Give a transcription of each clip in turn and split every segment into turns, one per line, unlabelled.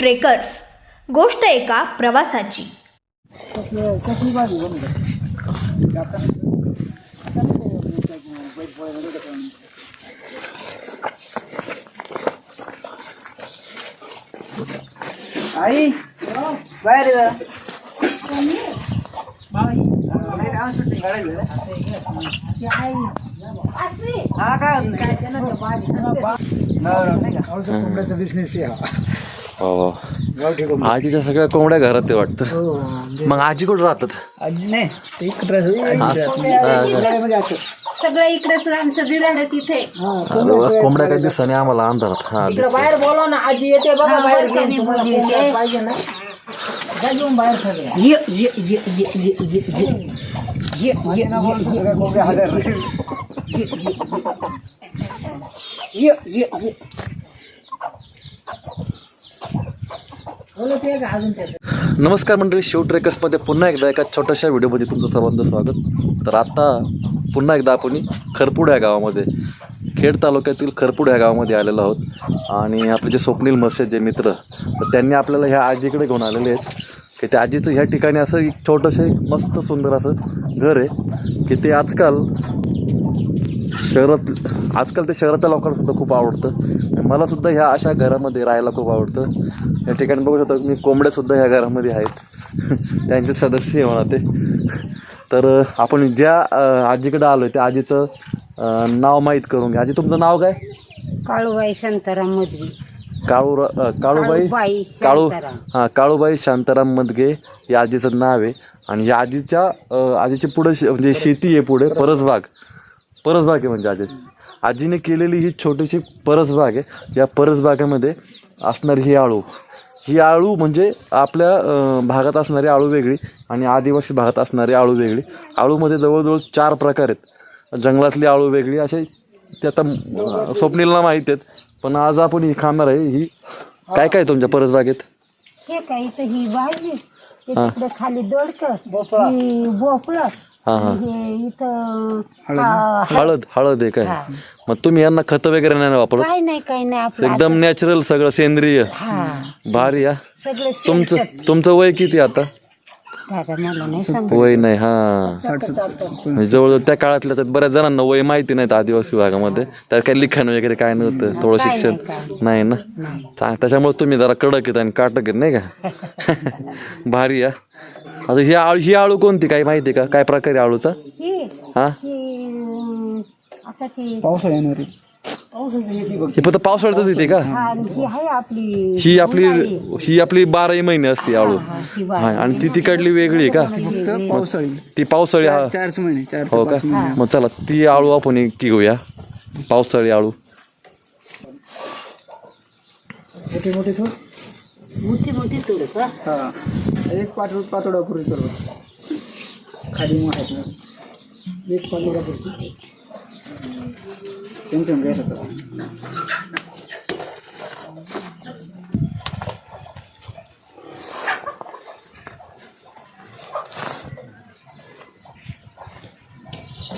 Trekkers. गोष्ट एका प्रवासाची.
आई बाहेर ये जरा. नाही, आज shooting काढायचं. हा काय होत नाही का?
कोंबड्याचा बिझनेस आहे हा.
हो.
गावठी कोंबडा
आजीच्या सगळ्या कोंबड्या घरात ते वाटतं.
हो
मग आजी कुठं राहतात?
आजी नाही ते इकडे राहतात. उन्हाळ्यामध्ये असतात.
सगळं इकडेच आमचं बिराड तिथे.
अरे, कोंबड्या काही दिसत नाही आम्हाला अंधारात हा.
बाहेर बोलवा ना आजी येते बघा बाहेर घेऊन. तुम्हाला. पाहिजे ना. जा घेऊन बाहेर सगळ्या
ये. ये ये ये ये ये ये ये.
माझे ना बोलून सगळ्या कोंबड्या हजर
ये ये ये
बोलत आहे का अजून त्याचं
नमस्कार मंडळी शिव ट्रेकर्समध्ये पुन्हा एकदा एका छोट्याशा व्हिडिओमध्ये तुमचं सर्वांचं स्वागत. तर आता पुन्हा एकदा आपण खरपूड या गावामध्ये खेड तालुक्यातील खरपूड या गावामध्ये आलेलो आहोत. आणि आपले जे स्वप्नील मत्स्य जे मित्र तर त्यांनी आपल्याला ह्या आजीकडे घेऊन आलेले आहेत. की त्या आजीचं ह्या ठिकाणी असं एक छोटंसं एक मस्त सुंदर असं घर आहे. की ते आजकाल शहरात आजकाल ते शहरातल्या लोकांना सुद्धा खूप आवडतं. आणि मला सुद्धा ह्या अशा घरामध्ये राहायला खूप आवडतं. या ठिकाणी बघू शकता मी कोंबड्या सुद्धा ह्या घरामध्ये आहेत. त्यांचे सदस्य आहे म्हणा ते. तर आपण ज्या आजीकडे आलो आहे त्या आजीचं नाव माहीत करून घ्या. आजी तुमचं नाव काय?
काळूबाई शांताराम मधवी
काळू काळूबाई? काळू. हां काळूबाई शांताराम मदगे या आजीचं नाव आहे. आणि या आजीच्या आजीची पुढे म्हणजे शेती आहे पुढे परसबाग. परसबाग आहे म्हणजे आजी आजीने केलेली ही छोटीशी परसबाग आहे या परसबागेमध्ये असणारी ही आळू. ही आळू म्हणजे आपल्या भागात असणारी आळू वेगळी आणि आदिवासी भागात असणारी आळू वेगळी. आळूमध्ये जवळजवळ चार प्रकार आहेत. जंगलातली आळू वेगळी असे ते आता स्वप्नीलला माहीत आहेत. पण आज आपण ही खाणार आहे ही काय काय तुमच्या परसबागेत?
हे काय इथं ही भाजी खाली दोडक भोपळं.
हां हां.
हे इथं हा,
हळद हळद आहे काय?
हा.
मग तुम्ही यांना खतं वगैरे नाही ना वापरत?
काय नाही काय नाही आपलं
एकदम नॅचरल सगळं सेंद्रिय.
हा.
भारी या
सगळं
तुमचं. तुमचं वय किती आता?
दादा मला नाही सांग
वय नाही हा. म्हणजे जवळजवळ त्या काळातल्या त्यात बऱ्याच जणांना वय माहिती नाहीत आदिवासी भागामध्ये. त्यात काही लिखाण वगैरे काय नव्हतं थोडं शिक्षण
नाही,
ना? चांग त्याच्यामुळे तुम्ही जरा कडक आहेत आणि काटक आहेत नाही का? भारी या आता ही आळू ही आळू कोणती? काय माहिती आहे का? काय प्रकार आहे आळूचा?
ही
हा?
ही आता ती
येणार.
ही फक्त पावसाळ्यातच येते का?
हा ही आहे आपली
ही आपली ही आपली बाराही महिने असते आळू.
हा, ही
हा आणि ती तिकडली वेगळी आहे का?
फक्त पावसाळी.
ती पावसाळी हा
चारच महिने चार ते
हो का?
पाच महिने.
मग चला ती आळू आपण एक घेऊया. पावसाळी आळू.
मोठी मोठी
मोठी मोठी सोडत का
हा. एक पाच पाचोडा पुरी सर्व खाली मोठ्यात ना. एक पाचोडा पुरची टेन्शन घ्यायचं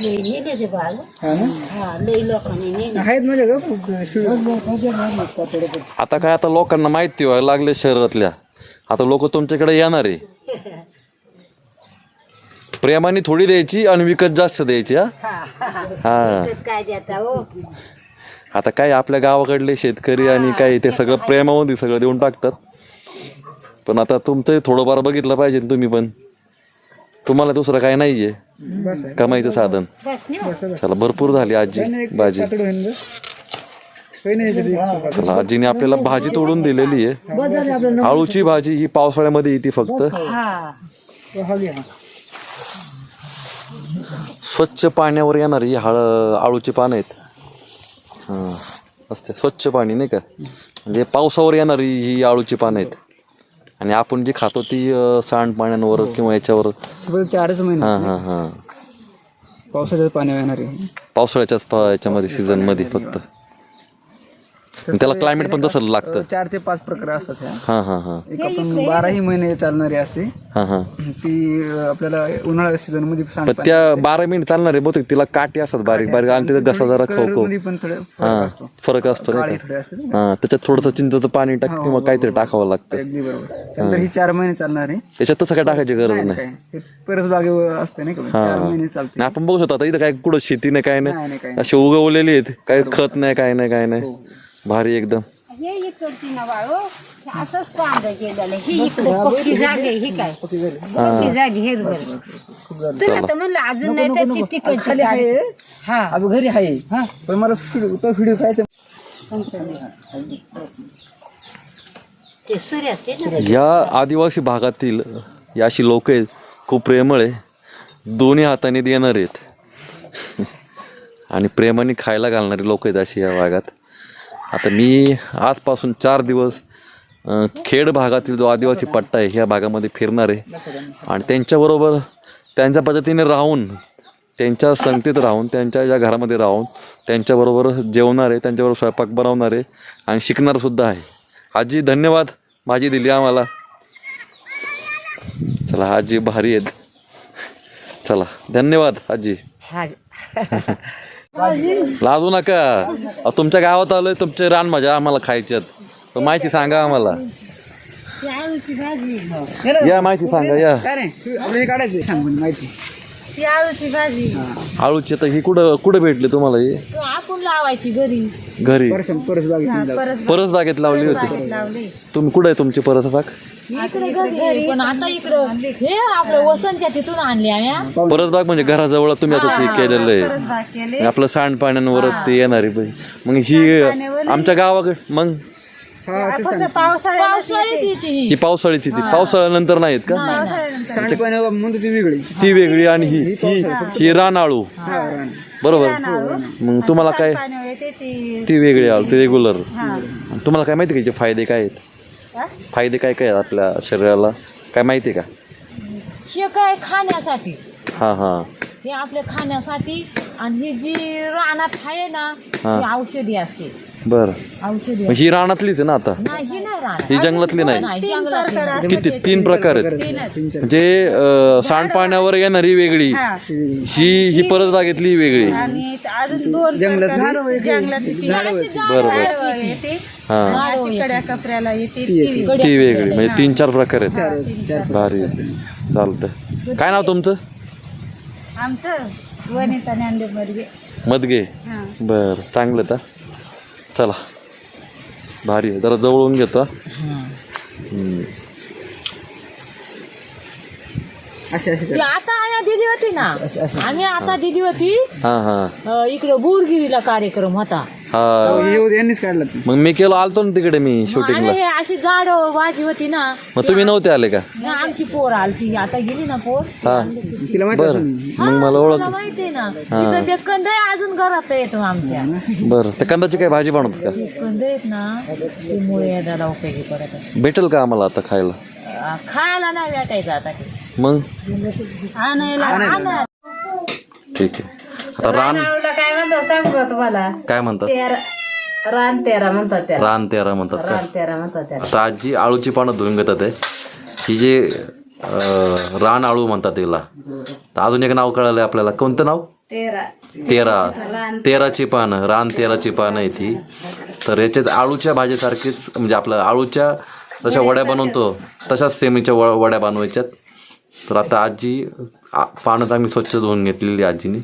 होतं.
लई नेले ते बाग
हा ना?
हा लई लोकांनी नेले.
आहेत म्हणजे
आता काय आता लोकांना माहिती व्हायला लागले शहरातल्या आता लोक तुमच्याकडे येणार आहे. प्रेमाने थोडी द्यायची आणि विकत जास्त द्यायची हा? हा
त्यात काय देता हो?
आता काय आपल्या गावाकडले शेतकरी आणि काय ते सगळं प्रेमामध्ये सगळं देऊन टाकतात. पण आता तुमचं थोडंफार बघितलं पाहिजे ना तुम्ही पण. तुम्हाला दुसरं काय नाहीये. कमाईचं साधन. चला भरपूर झाली आजी भाजी. चला आजीने आपल्याला भाजी तोडून दिलेली आहे. आळूची भाजी ही पावसाळ्यामध्ये येते फक्त.
हा.
हा
स्वच्छ पाण्यावर येणारी हळ आळूची पानं आहेत. हां. असते स्वच्छ पाणी नाही का? म्हणजे पावसावर येणारी ही आळूची पानं आहेत. आणि आपण जी खातो ती अं, सांडपाण्यांवर किंवा याच्यावर.
चारच महिने
हां हां हां.
पावसाच्या पाणी येणार आहे.
पावसाळ्याच्याच पा याच्यामध्ये सीझनमध्ये फक्त. त्याला क्लायमेट पण तसं लागतं.
चार ते पाच प्रकार असतात ह्या.
हां हां हां.
एक आपण बाराही महिने चालणारी असते.
हां हां.
ती अं, आपल्याला उन्हाळ्या सीझनमध्ये
पण
सांडपाणी
त्या बारा मिनिट चालणार आहे बहुतेक तिला काटे असतात बारीक बारीक. आणि तिचा घसा जरा खो खो
मध्ये पण थोडं फरक
हां
असतो.
फरक असतो
काळे
नाही का?
थोडे असते
हां त्याच्यात थोडंसं चिंचेचं पाणी टाक किंवा काहीतरी टाकावं लागतं.
अगदी बरोबर. त्यानंतर ही चार महिने चालणार. आहे
त्याच्यात तसं काय टाकायची गरज नाही
काय हे परस बागेवर असते नाही का? चार महिने चालते.
आणि आपण बघू शकतो आता इथं काय कुठं शेती नाही काय
नाही,
नाही
नाही, काही
असे उगवलेली आहेत. काही खत नाही काय नाही काय नाही. भारी एकदम.
हे इकडची ना बाळो हे असंच पांढरं गेलेलं ही इकडे पक्की जागे ही काय? पक्की जागे. हे. तुला तर म्हणलं अजून नाही तर ती तिकडची हा.
घरी आहे. पण मला फिड- तो व्हिडिओ पाहायचा
ते सूर्याचे ना.
या आदिवासी भागातील या अशी लोक आहेत खूप प्रेमळ आहे. दोन्ही हाताने देणार आहेत. आणि प्रेमाने खायला घालणारी लोक आहेत अशी या भागात. आता मी आजपासून चार दिवस खेड भागातील जो आदिवासी पट्टा आहे ह्या भागामध्ये फिरणार आहे. आणि त्यांच्याबरोबर त्यांच्या पद्धतीने राहून त्यांच्या संगतीत राहून त्यांच्या ज्या घरामध्ये राहून त्यांच्याबरोबर जेवणार आहे त्यांच्याबरोबर स्वयंपाक बनवणार आहे आणि शिकणारसुद्धा आहे. आजी धन्यवाद. भाजी दिली आम्हाला. चला आजी भारी आहेत. चला धन्यवाद आजी.
हा.
लाजू नका. तुमच्या गावात आलोय तुमचे रान माझ्या आम्हाला खायच्यात माहिती सांगा आम्हाला. या माहिती सांगा या.
आळूची भाजी.
आळूची तर ही कुठं कुठं भेटली तुम्हाला ही?
लावायची घरी.
घरी?
परस परस बागेत
परस बागेत लावली होती? तुम्ही कुठं आहे तुमची परस बाग?
इकडे घरी पण आता इकडं हे आपलं वसंतच्या तिथून आणले आम्ही
परस बाग म्हणजे घराजवळ तुम्ही आता ते केलेलं आहे. आणि आपलं सांडपाण्यांवर ते येणारी बाई. मग ही आमच्या गावाकडे मग?
हा
पावसाळ्याच येते. ही.
ही पावसाळीची ती पावसाळ्यानंतर नाहीत का?
म्हणतो ती वेगळी.
ती वेगळी आणि ही ही ही रानाळू
हा रान.
बरोबर. मग तुम्हाला काय ती वेगळी आळू ती रेग्युलर तुम्हाला काय माहिती का याचे फायदे काय आहेत? फायदे काय काय आहेत आपल्या शरीराला? काय माहिती आहे का?
हे काय खाण्यासाठी?
हां हां.
हे आपल्या खाण्यासाठी आणि ही जी रानात आहे ना
हा.
औषधी असते.
बरं.
औषधी
मग ही रानातलीच आहे ना आता?
नाही ही नाही
ही जंगलातली नाही.
नाही जंगलातली नाही.
किती? तीन प्रकार आहेत. म्हणजे अं, सांडपाण्यावर येणारी वेगळी. ही. ही परत बागेतली वेगळी.
जंगलात
बरं बरं हां. ती वेगळी. म्हणजे तीन चार प्रकार आहेत. भारी. चालतंय. काय नाव तुमचं?
आमचं वनिता ज्ञानदेव मर्गे
मदगे? बर चांगलं तर चला. भारी आहे. जरा जवळून घेतो. हा.
ती आता आया दिली होती ना. आम्ही आता दिली होती.
हा हा.
इकडं बुरगिरीला कार्यक्रम होता.
हा.
यांनीच काढलं ते.
मग मी केलो आलतो ना तिकडे मी शूटिंगला
हे अशी झाड भाजी होती ना
मग तुम्ही नव्हते आले का?
ना आमची पोर आलती आता गेली ना पोर.
हा.
तिला माहिती
बर.
असेल.
मग मला ओळख.
मला माहितीये ना. तिथं ते कंद अजून घरात येतो आमच्या.
बर त्या कंदाची काय भाजी बनवतात का?
कंद आहेत ना ते मुळे दादा उपयोगी पडत.
भेटेल का आम्हाला आता खायला?
खायला नाही भेटायचं आता. ते.
मग?
आणायला आणा.
ठीक आहे. आता रान
काय म्हणतात सांगू का तुम्हाला?
काय म्हणतात?
तेरा रान तेरा म्हणतात त्याला.
रान तेरा म्हणतात का?
रान तेरा म्हणतात त्याला.
आता आजी आळूची पानं धुवून घेतात आहे ही जे अं, रान आळू म्हणतात तिला. तर अजून एक नाव कळालंय आपल्याला. कोणतं नाव?
तेरा.
तेरा. तेराची पानं. रान तेराची पानं आहे ती. तर याच्यात आळूच्या भाजीसारखीच म्हणजे आपलं आळूच्या जशा वड्या बनवतो तशाच सेमीच्या व वड्या बनवायच्यात. तर आता आजी आ- पानं तर आम्ही स्वच्छ धुवून घेतलेली आजीने.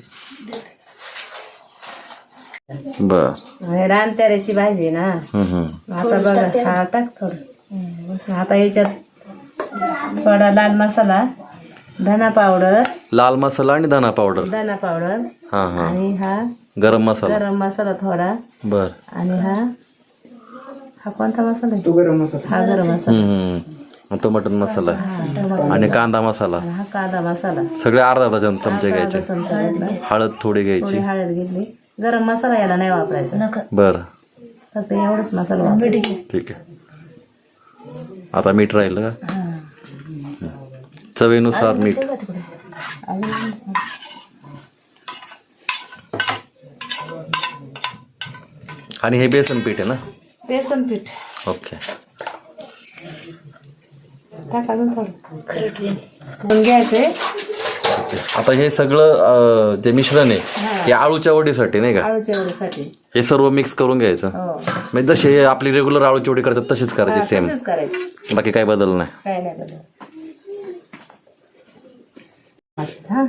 बर.
रान तेराची भाजी ना.
हम्म, हम्म.
आता बघा हा टाक थोडं. आता याच्यात थोडा लाल मसाला धना पावडर.
लाल मसाला आणि धना पावडर.
धना पावडर.
हां हां.
आणि हा
गरम मसाला.
गरम मसाला थोडा.
बर.
आणि हा हा कोणता मसाला आहे?
तो गरम मसाला.
हा गरम मसाला.
हम्म, हम्म. तो मटन मसाला. आणि कांदा मसाला.
हा कांदा मसाला.
सगळे अर्धा अर्धा चमचे घ्यायचे.
अर्धा चमचा घेतला.
हळद थोडी
थोडी
घ्यायची
हळद घेतली. गरम मसाला याला नाही वापरायचा.
बर.
फक्त एवढंच मसाला वापरायचा.
ठीक आहे. आता मीठ राहिलं का? चवीनुसार मीठ. आणि हे बेसन पीठ आहे ना?
बेसन पीठ.
ओके.
टाका अजून थोडं. मग घ्यायचे
आता हे सगळं अं, जे मिश्रण आहे हे. आळूच्या वडीसाठी नाही का?
आळूच्या वडीसाठी.
हे सर्व मिक्स करून घ्यायचं.
हो.
म्हणजे जसे हे आपली रेग्युलर आळूची वडी करतात तसेच करायचे सेम
तसंच करायचं.
बाकी काय बदल नाही.
काय नाही बदल. अशी, हा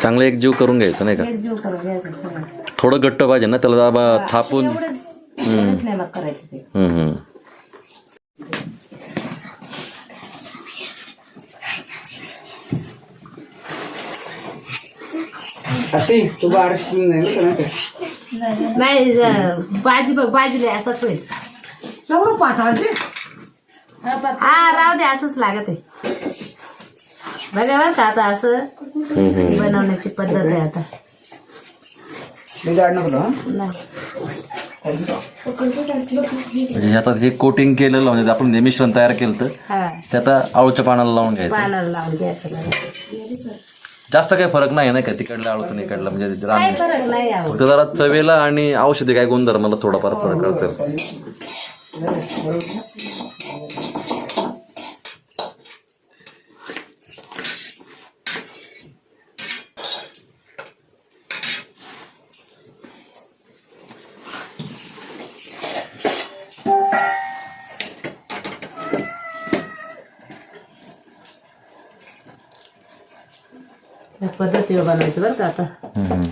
चांगलं एक जीव करून घ्यायचं नाही का?
एक जीव करून घ्यायचं सगळं.
थोडं घट्ट पाहिजे ना त्याला दाबा थापून.
एवढंच एवढंच नाही मग करायचं ते.
हम्म, हम्म.
ती तू बारीक नाही ना?
नाही बाजी बघ बाजीले असंच होईल. हा राहू दे असंच लागत आहे. बघा बरं का आता असं बनवण्याची पद्धत आहे आता.
जाड नको हं?
म्हणजे आता जे कोटिंग केलेलं म्हणजे आपण जे मिश्रण तयार केलं तर
हा.
ते आता आळूच्या पानाला लावून घ्यायचं.
पानाला लावून घ्यायचं बघा.
जास्त काही फरक नाही ना का? तिकडल्या आळूतून इकडला म्हणजे रान
फरक नाही
फक्त जरा चवेला आणि औषधी काय गुणधर्माला थोडाफार फरक असेल.
पद्धतीवर बनवायचं बरं का आता.
हम्म.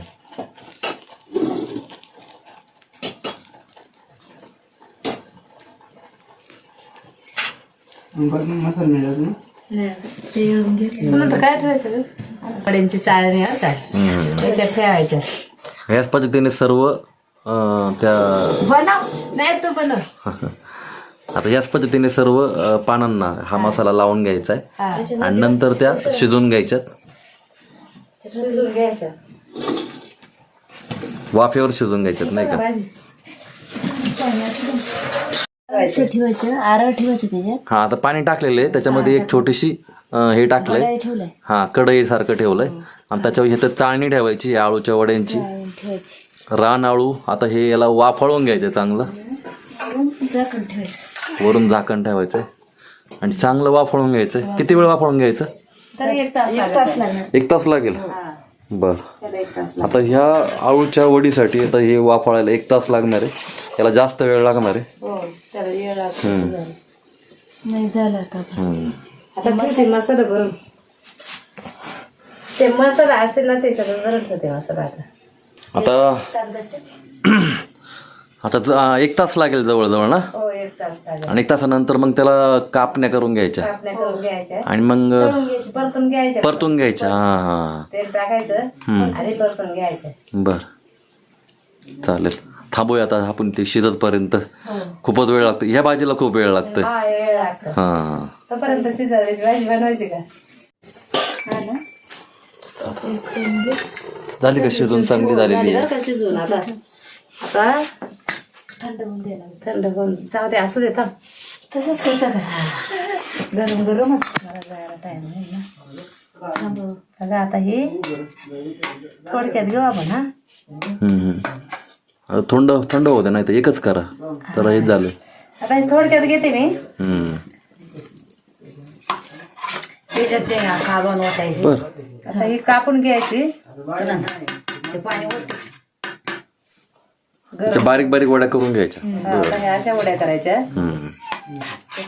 मग परत मग मसाला मिळाला ना
सुनत काय ठेवायचं कड्यांची चाळणी आहे काय? त्याच्यात ठेवायच्या.
ह्याच पद्धतीने सर्व अं, त्या
बनव. नाही तू बनव.
आता याच पद्धतीने सर्व अं, पानांना हा मसाला लावून घ्यायचा आहे. आणि नंतर त्या शिजवून घ्यायच्यात.
शिजून घ्यायच्या.
वाफेवर शिजवून घ्यायच्यात नाही का?
भाजी.
ठेवायचं आरळ ठेवायचं त्याच्यात.
हा आता पाणी टाकलेलं आहे त्याच्यामध्ये एक छोटीशी अं, हे टाकलंय.
ठेवलंय.
हा कढई सारखं ठेवलंय. आणि त्याच्यावर इथं चाळणी ठेवायची आळूच्या वड्यांची.
ठेवायची.
रान आळू आता हे याला वाफळून घ्यायचं चांगलं.
झाकण ठेवायचं.
वरून झाकण ठेवायचंय. आणि चांगलं वाफळून घ्यायचं किती वेळ वाफळून घ्यायचं?
तरी एक तास
एक तास लागणार
एक तास लागेल. बर.
त्याला एक तास
आता ह्या आळूच्या वडीसाठी आता हे वाफळायला एक तास लागणार आहे. त्याला जास्त वेळ लागणार आहे.
हो.
नाही झालं आता.
मसाला भरून. ते मसाला ना त्याच्यात भरून ठेवते मसाला आता.
आता आता ज- एक तास लागेल जवळजवळ ना?
हो एक तास लागेल.
आणि एक तासानंतर मग त्याला कापण्या करून घ्यायच्या.
कापण्या करून घ्यायच्या.
आणि मग
तळून घ्यायची परतून घ्यायच्या
परतून घ्यायच्या हा हा.
तेल टाकायचं आणि परतून घ्यायचं.
बर. चालेल. थांबूया आता आपण ते शिजतपर्यंत. खूपच वेळ लागतो. ह्या भाजीला खूप वेळ
हा लागतो.
हा.
तोपर्यंत शिजवायची भाजी बनवायची का?
झाली का शिजून? चांगली झालेली
आता आता
थंड होऊन द्यायला
थंड होऊन जाऊ दे असू दे थांब.
तसंच करता का
गरम गरमच मला जायला टाइम नाही ना. आता हे थोडक्यात घेऊ आपण हा?
हम्म, हम्म. आता थंड थंड होते नाही तर एकच करा. तर हेच झालं.
आता हे थोडक्यात घेते मी.
हम्म.
त्याच्यात ते कालवण वाटायचे.
बर.
आता ही कापून घ्यायची.
त्याच्या बारीक बारीक वड्या करून घ्यायच्या.
हा, आता ह्या अशा वड्या करायच्या.
हम्म.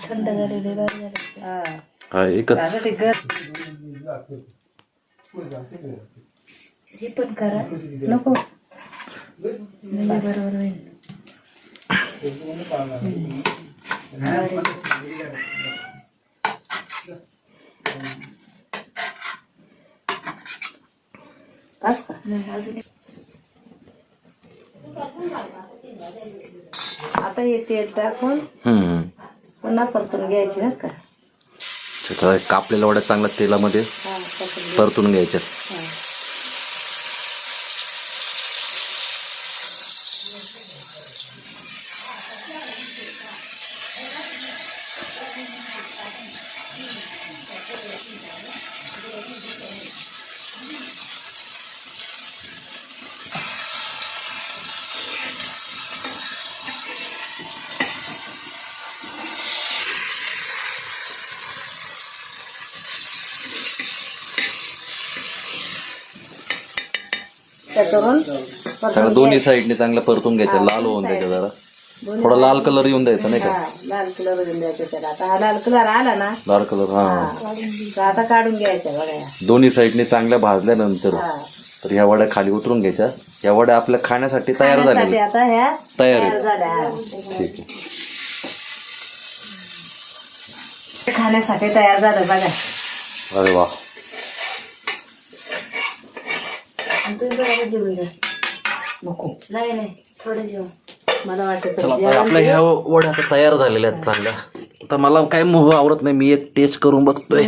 थंड झालेले बरं झाले
हा.
हा, एकच.
गर
हे पण करा.
नको.
म्हणजे बरोबर होईल.
बस का
नाही अजून एक.
आता हे तेल टाकून
हम्म.
पुन्हा परतून घ्यायची बरं का?
कापलेल्या वड्या चांगल्या तेलामध्ये
हा परतून
परतून घ्यायच्या
करून
चांगलं दोन्ही साईडने चांगलं परतून घ्यायचं लाल होऊन द्यायचं जरा. थोडा लाल कलर येऊन द्यायचा नाही का?
लाल कलर घेऊन द्यायचा त्याला. आता हा लाल कलर आला ना.
लाल कलर हा.
तर आता काढून घ्यायचा बघा या.
दोन्ही साईडने चांगल्या भाजल्यानंतर
हा.
तर ह्या वड्या खाली उतरून घ्यायच्या. या वड्या आपल्या खाण्यासाठी तयार
खाण्यासाठी
झालेल्या
आता ह्या
तयार
तयार
आहे
झाल्या हा.
ठीक आहे.
खाण्यासाठी तयार झालं बघा.
अरे वा.
तुम्ही बघा जेवण जा नको. नाही नाही थोडं जेवण. मला वाटत
चला आता आपल्या ह्या वड्या आता तयार झालेल्या आहेत चांगल्या. आता मला काय मोह आवडत नाही मी एक टेस्ट करून बघतोय.